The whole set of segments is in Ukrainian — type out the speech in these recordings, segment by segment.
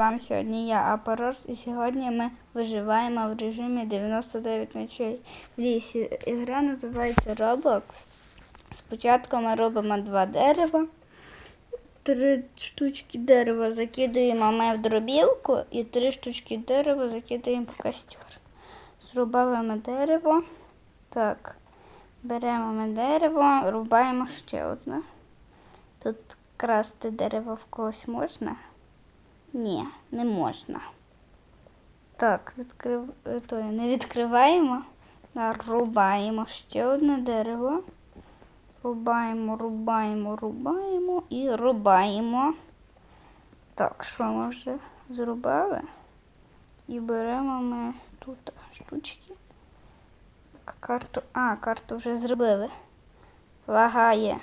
Вам сьогодні я Апорос, і сьогодні ми виживаємо в режимі 99 ночей в лісі. Ігра називається Roblox. Спочатку ми робимо два дерева. Три штучки дерева закидуємо ми в дробілку і три штучки дерева закидаємо в костер. Зрубали ми дерево. Так. Беремо ми дерево, рубаємо ще одне. Тут красти дерево в когось можна? Ні, не можна. Так, відкрив... то, не відкриваємо, рубаємо ще одне дерево. Рубаємо, рубаємо, рубаємо і рубаємо. Так, що ми вже зрубали? І беремо ми тут штучки. Карту. А, карту вже зробили. Лагає.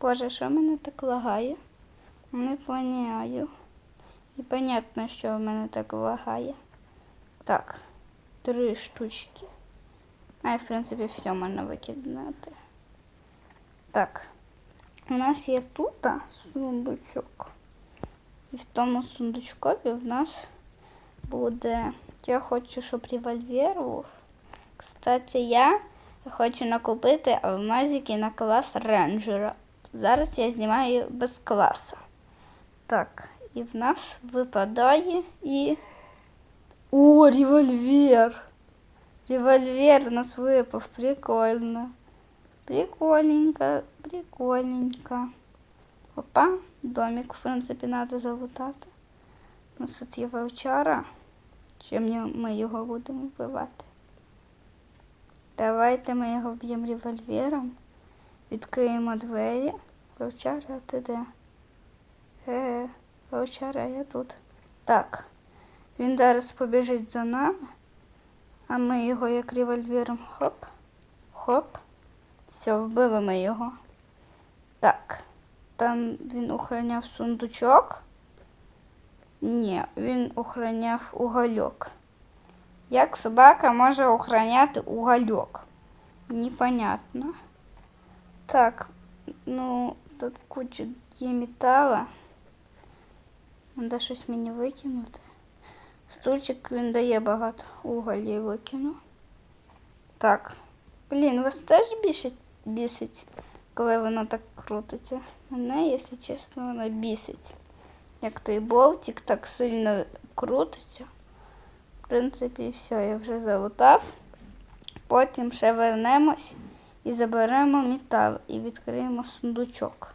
Боже, що мене так лагає? Не поняю. Непонятно, що в мене так лагає. Так, три штучки. А і, в принципі, все можна викидати. Так. У нас є тут сундучок. І в тому сундучкові в нас буде. Я хочу, щоб револьвер був. Кстати, я хочу накупити алмазики на клас рейнджера. Зараз я знімаю без класа. Так, і в нас випадає і. О, револьвер! Револьвер у нас випав, прикольно. Прикольненько, прикольненько. Опа, домик, в принципі, треба залутати. У нас тут є вовчара. Чим ми його будемо вбивати? Давайте ми його б'ємо револьвером. Відкриємо двері. Вовчара, ти де? Вовчара, я тут. Так. Він зараз побіжить за нами, а ми його як револьвером хоп, хоп. Все, вбили ми його. Так. Там він охороняв сундучок. Ні, він охороняв угольок. Як собака може охороняти угольок? Непонятно. Так, ну, тут куча є металу. Треба щось мені викинути. Стульчик він дає багато уголі викину. Так. Блін, вас теж бісить, бісить, коли воно так крутиться. Мене, якщо чесно, воно бісить. Як той болтик так сильно крутиться. В принципі, все, я вже залутав. Потім ще вернемось і заберемо метал і відкриємо сундучок.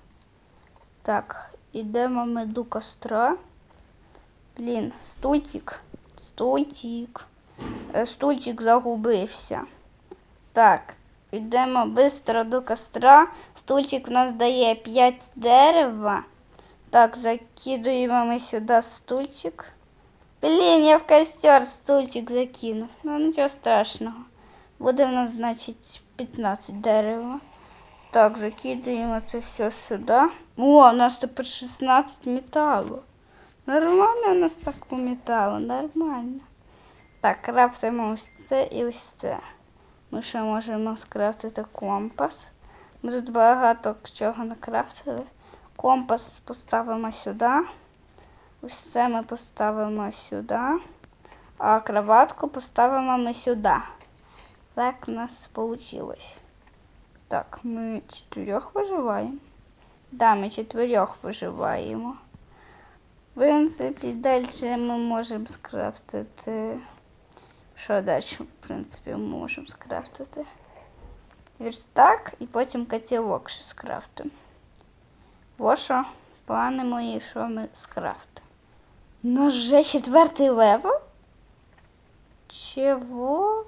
Так, ідемо ми до костра. Блін, стульчик, стульчик. Е, Стульчик загубився. Так, йдемо швидко до костра. Стульчик у нас дає 5 дерева. Так, закидуємо ми сюди стульчик. Блін, я в костер стульчик закинув. Ну нічого страшного. Буде в нас, значить, 15 дерева. Так, закидуємо це все сюди. О, у нас тепер 16 металу. Нормально у нас так по металу, нормально. Так, крафтимо ось це і ось це. Ми ще можемо скрафтити компас. Ми тут багато чого накрафтили. Компас поставимо сюди. Ось це ми поставимо сюди. А кроватку поставимо ми сюди. Так у нас вийшло. Так, ми чотирьох виживаємо. Да, ми чотирьох виживаємо. В принципі, далі ми можемо скрафтити. Що далі, в принципі, ми можемо скрафтити? Верстак і потім котілок ще скрафтимо. Во що, плани мої, що ми скрафтимо. Ну, вже четвертий левел? Чего?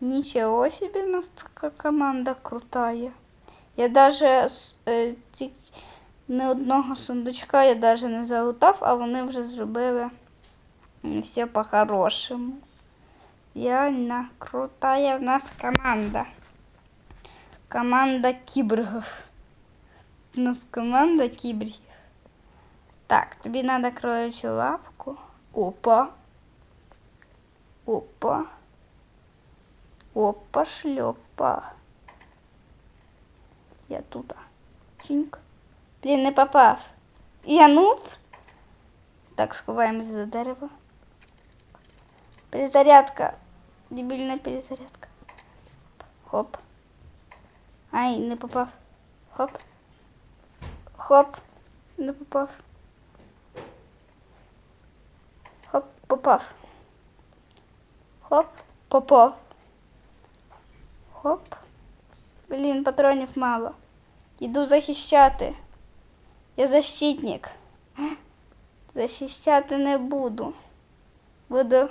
Ничего себе, у нас така команда крутая. Я даже ті, не одного сундучка я даже не залутав, а вони вже зробили все по-хорошому. Реально крутая в нас команда. Команда кіборгів. У нас команда кіборгів. Так, тобі треба кроличу лапку. Опа. Опа. Опа, шлепа. Я туда. Чинк. Блін, не попав. Я нуб? Так, сховаємось за дерево. Перезарядка. Дебільна перезарядка. Хоп. Ай, не попав. Хоп. Хоп. Не попав. Хоп, попав. Хоп, попав. Хоп. Блін, патронів мало. Іду захищати. Я защитник. Захищати не буду. Буду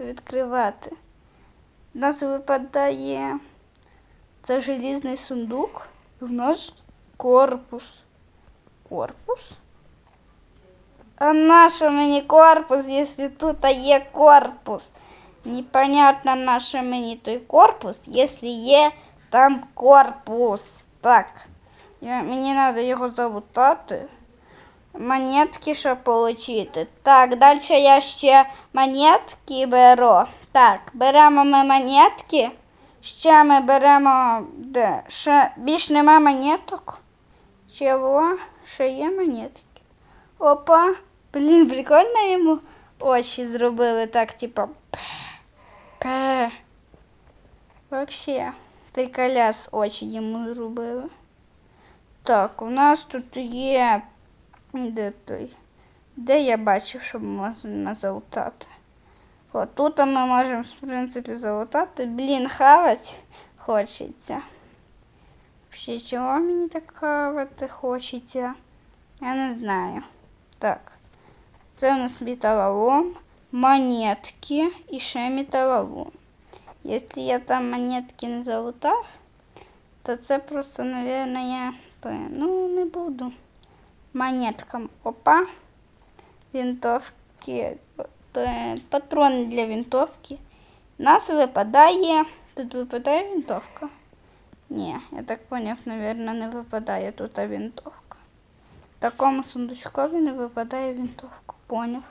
відкривати. У нас випадає це желізний сундук. В нас корпус. Корпус? А нащо мені корпус, якщо тут є корпус? Непонятно, нащо мені той корпус, якщо є там корпус. Так. Я, мені треба його залутати. Монетки, щоб отримати. Так, далі я ще монетки беру. Так, беремо ми монетки. Ще ми беремо. Де? Ще більш нема монеток. Чого? Ще є монетки. Опа. Блін, прикольно йому очі зробили так, типа. Пе. Вообще, приколяс очі йому зробили. Так, у нас тут є. Де той? Де я бачив, що можна залутати? От тут ми можемо, в принципі, залутати. Блін, хавать хочеться. Ще чого мені так хавати хочеться? Я не знаю. Так. Це у нас металлолом, монетки і ще металлолом. Якщо я там монетки не залутав, то це просто, мабуть, я ну, не буду. Монеткам. Опа. Винтовки. То патрони для винтовки. У нас випадає. Тут випадає винтовка. Ні, я так поняв, мабуть, не випадає тут винтовка. В такому сундучкові не випадає винтовка. Поняв.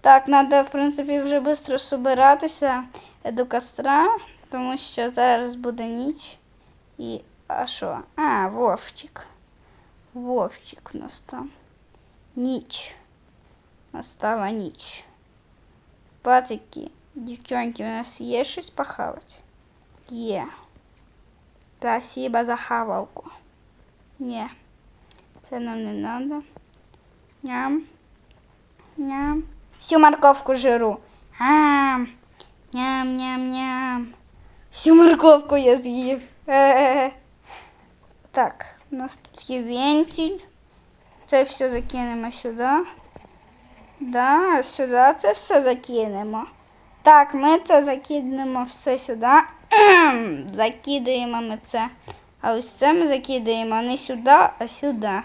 Так, треба, в принципі, вже швидко збиратися до костра, тому що зараз буде ніч. І. А що? А, Вовчик. Вовчик у нас там. Ніч. Настала ніч. Патики, дівчонки, у нас є щось похавати? Є. Спасибо за хавалку. Ні. Це нам не надо. Ням. Ням. Всю морковку жиру. Ам. Ням, ням, ням. Всю морковку я з'їв. Е-е-е. Так, у нас тут є вентиль. Це все закинемо сюди. Да, сюди це все закинемо. Так, ми це закинемо все сюди. Закидаємо ми це. А ось це ми закидаємо не сюди, а сюди.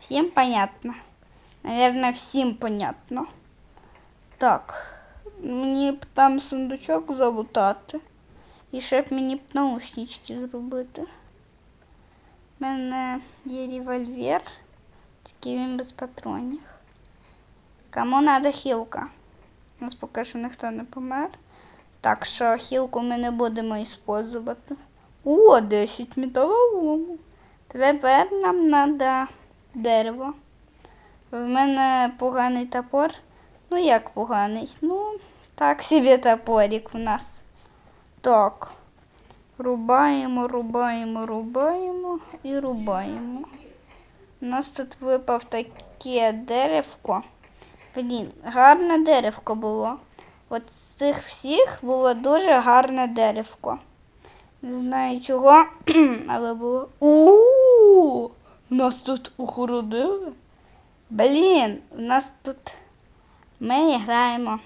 Всім понятно. Наверное, всім понятно. Так, мені б там сундучок залутати. І ще б мені б наушнички зробити. У мене є револьвер, тільки він без патронів. Кому треба хілка? У нас поки що ніхто не помер. Так що хілку ми не будемо використовувати. О, 10 металолому. Тепер нам треба дерево. В мене поганий топор. Ну як поганий? Ну, так собі топорик у нас. Так. Рубаємо, рубаємо, рубаємо і рубаємо. У нас тут випав таке деревко. Блін, гарне деревко було. От з цих всіх було дуже гарне деревко. Не знаю чого, але було. У-у-у! нас тут охородили. Блін, у нас тут ми граємо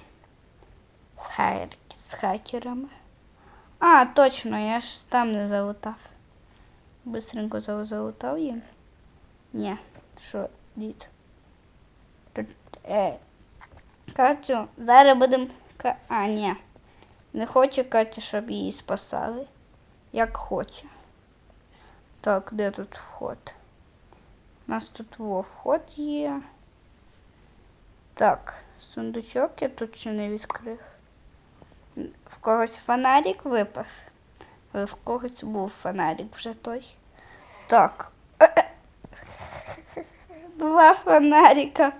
з, хакер... з хакерами. А, точно, я ж там не залутав. Бистренько залутав їм. Ні, що, дід? Е, Катю, зараз будемо... А, ні. Не хоче Катя, щоб її спасали. Як хоче. Так, де тут вход? У нас тут во вход є. Так, сундучок я тут ще не відкрив. В когось фонарик випав. Але в когось був фонарик вже той. Так. Два фонарика.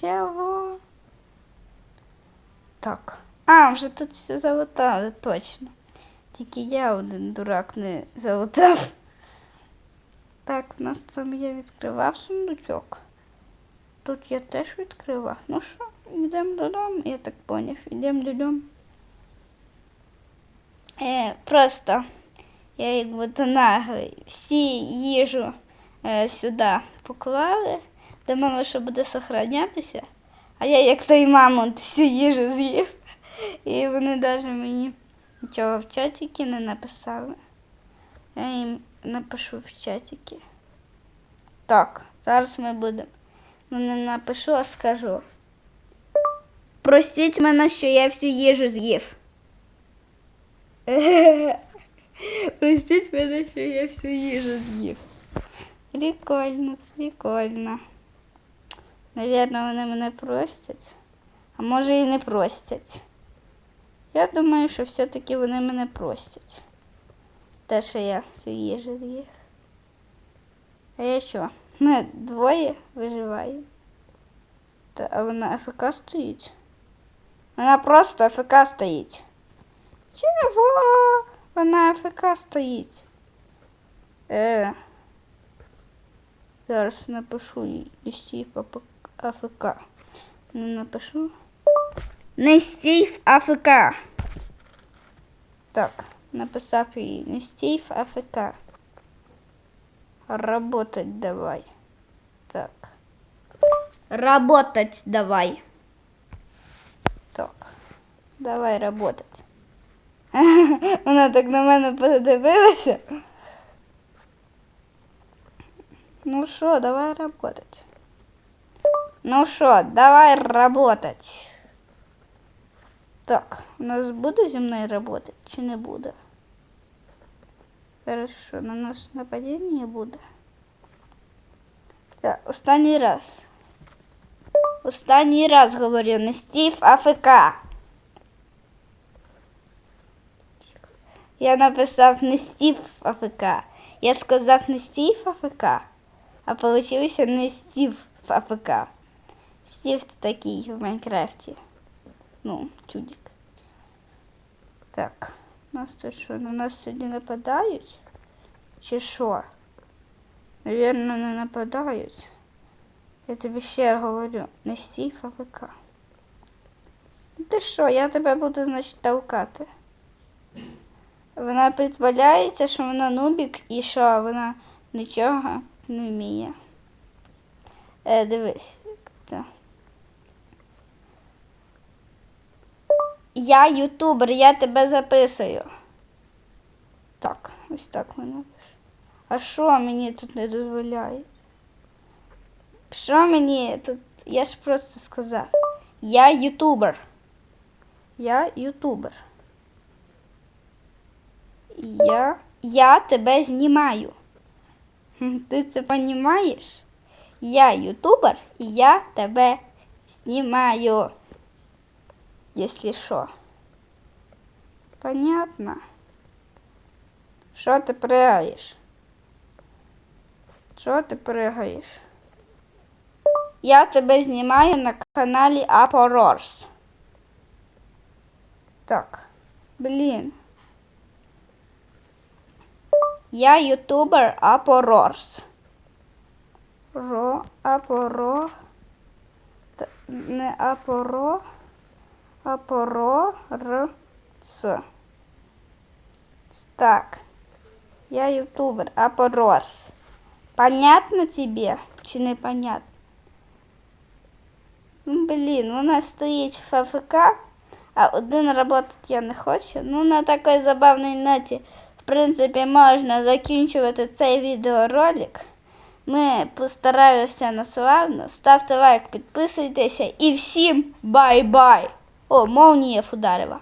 Чого? Так. А, вже тут все залутали, точно. Тільки я один дурак не залутав. Так, у нас там я відкривав сундучок. Тут я теж відкривав. Ну що, йдемо додому, я так поняв, йдемо додому. Е, просто я як будто наглий. Всі їжу е, сюди поклали, думали, що буде сохранятися. А я як той мамонт всю їжу з'їв. І вони навіть мені нічого в чатіки не написали. Я їм напишу в чатіки. Так, зараз ми будемо. Ну, не напишу, а скажу. Простіть мене, що я всю їжу з'їв. Простіть мене, що я всю їжу з'їв. Прикольно, прикольно. Навірно, вони мене простять. А може і не простять. Я думаю, що все-таки вони мене простять. Те, що я цю їжу з'їв. А я що? Ми двоє виживаємо. Та, а вона АФК стоїть. Вона просто АФК стоїть. Чого? Вона АФК стоїть. Е. Зараз напишу їй листів АФК. Не напишу. Не стій в АФК. Так, написав їй не стій в АФК. Работать давай. Так. Работать давай. Так. Давай работать. Вона так на мене подивилася. Ну що, давай работать. Ну що, давай работать. Так, у нас буде зі мною работать чи не буде? Хорошо, на нас нападіння буде. Так, останній раз. Останній раз говорю, не стів АФК. Я написав не стів АФК. Я сказав не стів АФК, а получився не стів АФК. Стів такий в Майнкрафті. Ну, чудик. Так, нас тут що, на нас сьогодні нападають? Чи що? Навірно, не нападають. Я тобі ще раз говорю, не стій ФВК. Ну ти що, я тебе буду, значить, толкати. Вона притваляється, що вона нубік і що вона нічого не вміє. Е, дивись. Це. Я ютубер, я тебе записую. Так, ось так вона пише. А що мені тут не дозволяють? Що мені тут? Я ж просто сказав. Я ютубер. Я ютубер. Я, я тебе знімаю. Ти це розумієш? Я ютубер і я тебе знімаю. Если що. Понятно? Що ти пригаєш? Що ти пригаєш? Я тебе знімаю на каналі Апорорс. Так. Блін. Я ютубер Апорорс. Ро, Апоро. Т- Не Апоро. Апорорс. Так. Я ютубер Апорорс. Понятно тебе чи не понятно? Блін, вона стоїть в ФФК, а один роботи я не хочу. Ну, на такій забавній ноті, в принципі, можна закінчувати цей відеоролик. Ми постаралися на славно. Ставте лайк, підписуйтеся і всім бай-бай! О, молнія вдарила.